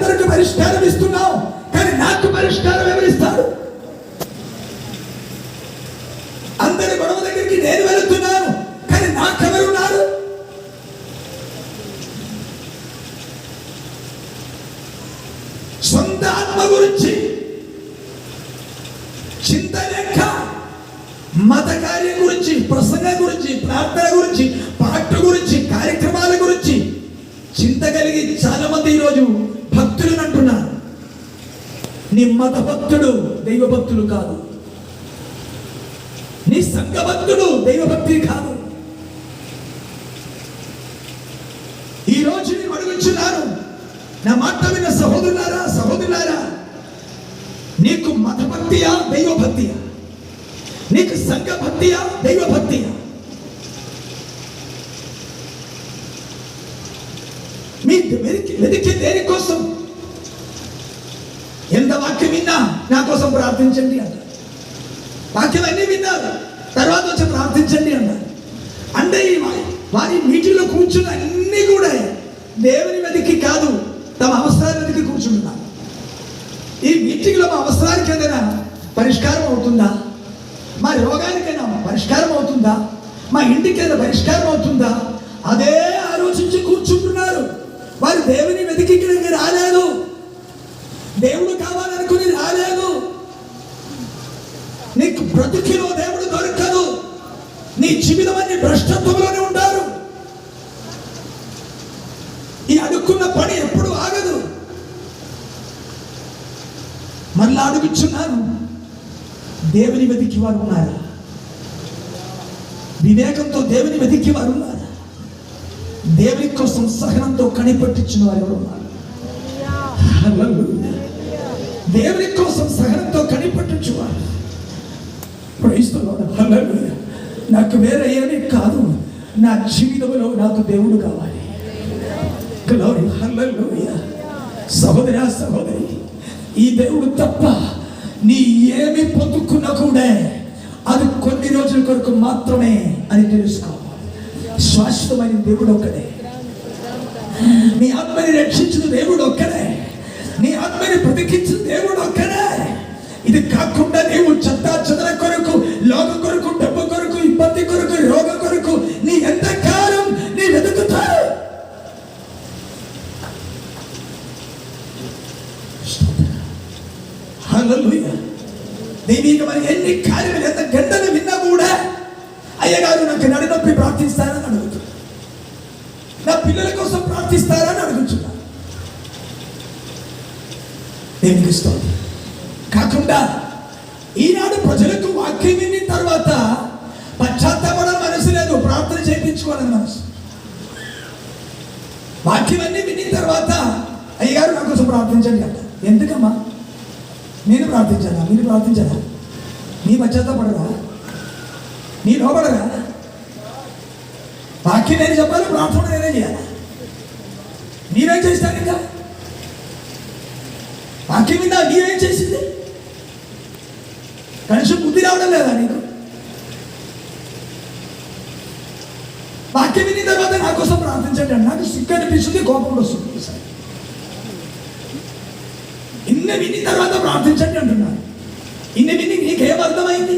పరిష్కారం ఇస్తున్నావు కానీ నాకు పరిష్కారం ఎవరిస్తాడు అందరి గొడవ దగ్గరికి నేను వెళుతున్నాను కానీ నాకెవరున్నారు? సొంత ఆత్మ గురించి చింత లెక్క మత కార్యం గురించి ప్రసంగం గురించి ప్రార్థన గురించి పాట గురించి కార్యక్రమాల గురించి చింత కలిగి చాలా మంది ఈరోజు నీ మత భక్తుడు దైవ కాదు. నీ సంఘ భక్తుడు దైవ కాదు. ఈ రోజు నేను అడుగుచున్నాను నా మాట విన్న సహోదరులారా సహోదరులారా నీకు మత భక్తియా దైవ భక్తియా నీకు సంఘ భక్తియా దైవ భక్తియా మీ వెతికి దేనికోసం? వాక్యం విన్నా. నా కోసం ప్రార్థించండి అన్నారు. వాక్యం అన్నీ విన్నారు. తర్వాత వచ్చి ప్రార్థించండి అన్నారు. అంటే ఈ వారి మీటింగ్లో కూర్చున్న అన్నీ కూడా దేవుని వెతికి కాదు తమ అవసరాల వెతికి కూర్చుంటున్నారు ఈ మీటింగ్లో మా అవసరానికి ఏదైనా పరిష్కారం అవుతుందా? మా రోగానికైనా పరిష్కారం అవుతుందా? మా ఇంటికైనా పరిష్కారం అవుతుందా? అదే ఆలోచించి కూర్చుంటున్నారు. వారు దేవుని వెతికి ఇక్కడికి రాలేదు దేవుడు కావాలనుకుని రాలేదు నీకు బ్రతుకిలో దేవుడు దొరకదు. నీ జీవితం అన్ని భ్రష్టత్వంలోనే ఉంటారు. ఈ అడుక్కున్న పని ఎప్పుడు ఆగదు. మళ్ళా అడుగుచున్నాను దేవుని వెతికి వారు ఉన్నారా. వివేకంతో దేవుని వెతికి వారు ఉన్నారా. దేవుని కోసం సహనంతో కనిపెట్టించిన వారు ఎవరు ఉన్నారు? దేవుని కోసం సహనంతో కనిపెట్టించువారు. నాకు వేరే ఏమీ కాదు. నా జీవితంలో నాకు దేవుడు కావాలి. గ్లోరీ సహోదరా సహోదరి ఈ దేవుడు తప్ప నీ ఏమి పొందుకున్నా కూడా అది కొన్ని రోజుల కొరకు మాత్రమే అని తెలుసుకో. శాశ్వతమైన దేవుడు ఒక్కడే. నీ ఆత్మని రక్షించిన దేవుడు ఒక్కడే. నీ ఆత్మని బ్రతికించిన దేవుడు ఒక్కడే. ఇది కాకుండా నీవు చెత్త చెదర కొరకు లోక కొరకు డబ్బు కొరకు ఇబ్బంది కొరకు రోగ కొరకు నీ ఎంత కాలం నీ వెతుకుతావు. ఇక మరి ఎన్ని కార్యం ఎంత గంటలు విన్నా కూడా అయ్యగారు నాకు నడినొప్పి ప్రార్థిస్తానని అడుగుతున్నా. నా పిల్లల కోసం ప్రార్థిస్తారని అడుగుతున్నా. నేను ఇస్తాను కాకుండా ఈనాడు ప్రజలకు వాక్యం విన్న తర్వాత పశ్చాత్తాపడం మనసు లేదు ప్రార్థన చేయించుకోవాలని మనసు. వాక్యం విన్న తర్వాత అయ్యగారు నా కోసం ప్రార్థించండి అంట. ఎందుకమ్మా? నేను ప్రార్థించాలా మీరు ప్రార్థించాలా నీ పశ్చాత్తాపడరా? నీ లోపడరా వాక్యం నేను చెప్పాలి? ప్రార్థన నేనే చేయాలి? నీవేం చేస్తాను ఇంకా? వాక్యం మీద నీవేం చేసింది? కనీసం బుద్ధి రావడం లేదా నీకు? వాక్యం విని తర్వాత నా కోసం ప్రార్థించండి నాకు సిగ్గు అనిపిస్తుంది కోపం వస్తుంది సార్ ఇన్ని విని తర్వాత ప్రార్థించండి అంటున్నాను ఇన్ని విని నీకేం అర్థమైంది?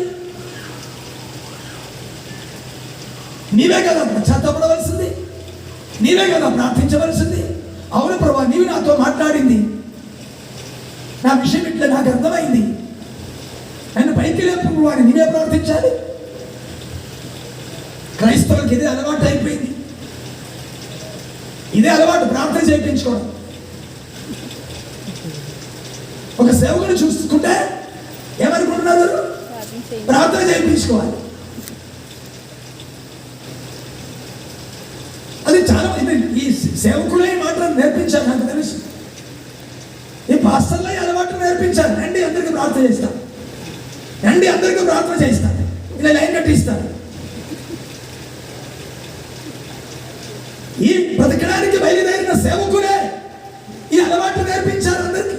నీవే కదా పశ్చాత్తపడవలసింది. నీవే కదా ప్రార్థించవలసింది. అవును ప్రభా నీవు నాతో మాట్లాడింది. నా విషయం ఇట్లా నాకు అర్థమైంది. ఆయన పైకి లేపు వాడిని నేనే ప్రార్థించాలి క్రైస్తవులకి ఇదే అలవాటు అయిపోయింది. ఇదే అలవాటు ప్రార్థన చేయించుకోవడం. ఒక సేవకుని చూసుకుంటే ఏమనుకుంటున్నారు? ప్రార్థన చేయించుకోవాలి. అది చాలా ఇది ఈ సేవకులే మాత్రం మాట నాకు తెలుసు. ఈ పాస్టర్లే ఈ అలవాటు నేర్పించాను రండి అందరికీ ప్రార్థన చేస్తాను రండి అందరికీ ప్రార్థన చేయిస్తారు ఇలా లైన్ కట్టిస్తాను ఈ బ్రతకడానికి బయలుదేరిన సేవకులే ఈ అలవాటు నేర్పించారు అందరికీ.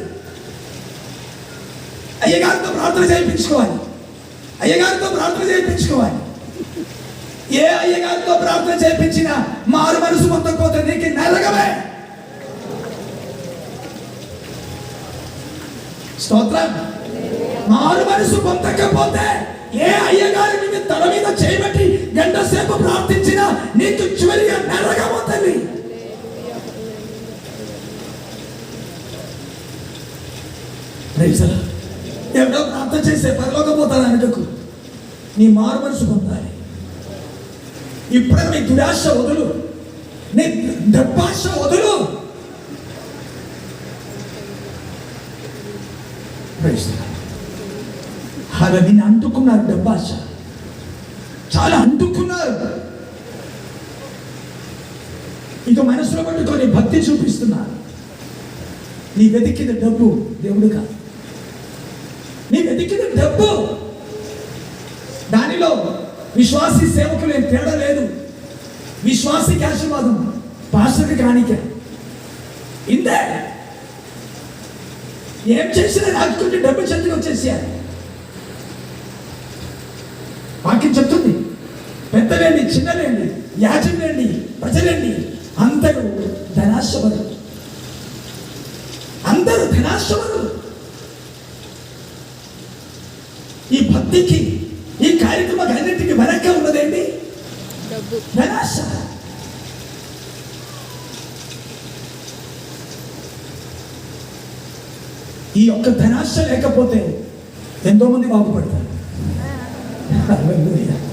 అయ్యగారితో ప్రార్థన చేయించుకోవాలి. అయ్యగారితో ప్రార్థన చేయించుకోవాలి. ఏ అయ్యగారితో ప్రార్థన చేయించినా మారు మనసు పొందకపోతే నీకు నరకమే. స్తోత్రం. మారు మనసు పొందకపోతే ఏ అయ్యగారి మీద తల మీద చేయబట్టి గంట సేపు ప్రార్థించినా నీకు చివరిగా నరకము ఎవరో ప్రార్థన చేసే పరలోకపోతాను అనుటకు నీ మారు మనసు పొందాలి. ఇప్పుడే నీ దురాశ వదులు. నీ దర్భాష వదులు. Praise the అంటుకున్నారు డబ్బాశ చాలా అంటుకున్నారు ఇక మనసులో పట్టుకొని భక్తి చూపిస్తున్నారు నీ వెతికిన డబ్బు దేవుడు కాదు నీ వెతికిన డబ్బు. దానిలో విశ్వాసి సేవకులు ఏం తేడా లేదు. విశ్వాసికి ఆశీర్వాదం పాస్టర్కి కానిక. ఇందే ఏం చేసినా రాజుకుంటే డబ్బు చేతికి వచ్చేసారు వాక్యం చెప్తుంది పెద్దలేండి చిన్నలేండి యాజకులేండి ప్రజలేండి అందరూ ధనాశవరు అందరూ ధనాశవరు ఈ భక్తికి ఈ కార్యక్రమం అన్నింటికి వెనక ఉన్నదేంటి? ధనాశ ఈ యొక్క ధనాశ లేకపోతే ఎంతో మంది బాగుపడతారు.